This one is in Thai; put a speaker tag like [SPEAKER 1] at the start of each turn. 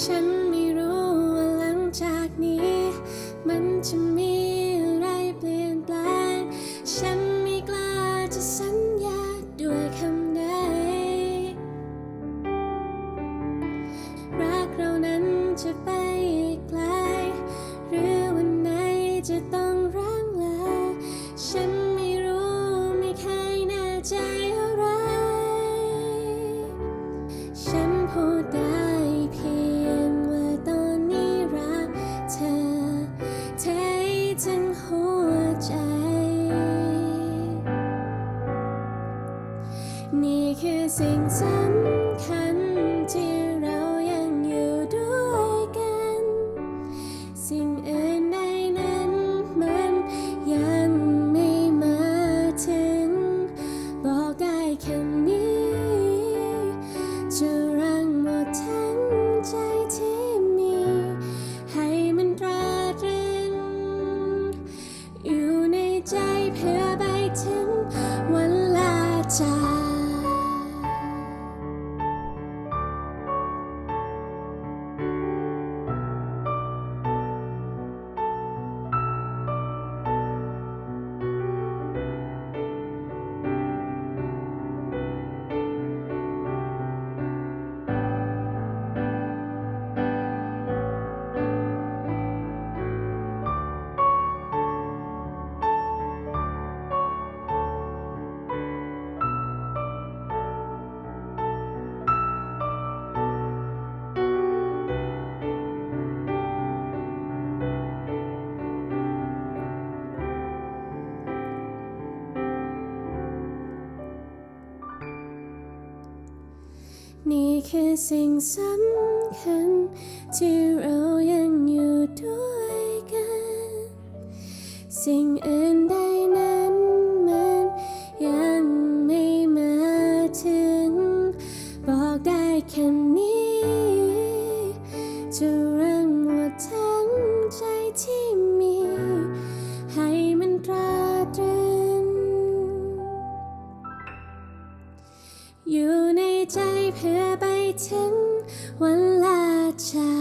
[SPEAKER 1] ฉัน นี่คือสิ่งสำคัญที่เรายังอยู่ด้วยกัน สิ่งอื่นใดนั้นมันยังไม่มาถึง บอกได้แค่นี้ จะรังหมดทั้งใจที่มี ให้มันตราตรึง อยู่ในใจเพื่อไปถึงวันลาจาก นี่คือสิ่งสำคัญ ที่เรายังอยู่ด้วยกัน สิ่งอื่นใดนั้นมันยังไม่มาถึง บอกได้แค่นี้ จะรังหมดทั้งใจที่มี ให้มันตราตรึงอยู่ ใจเพื่อไปถึงวันลาจาก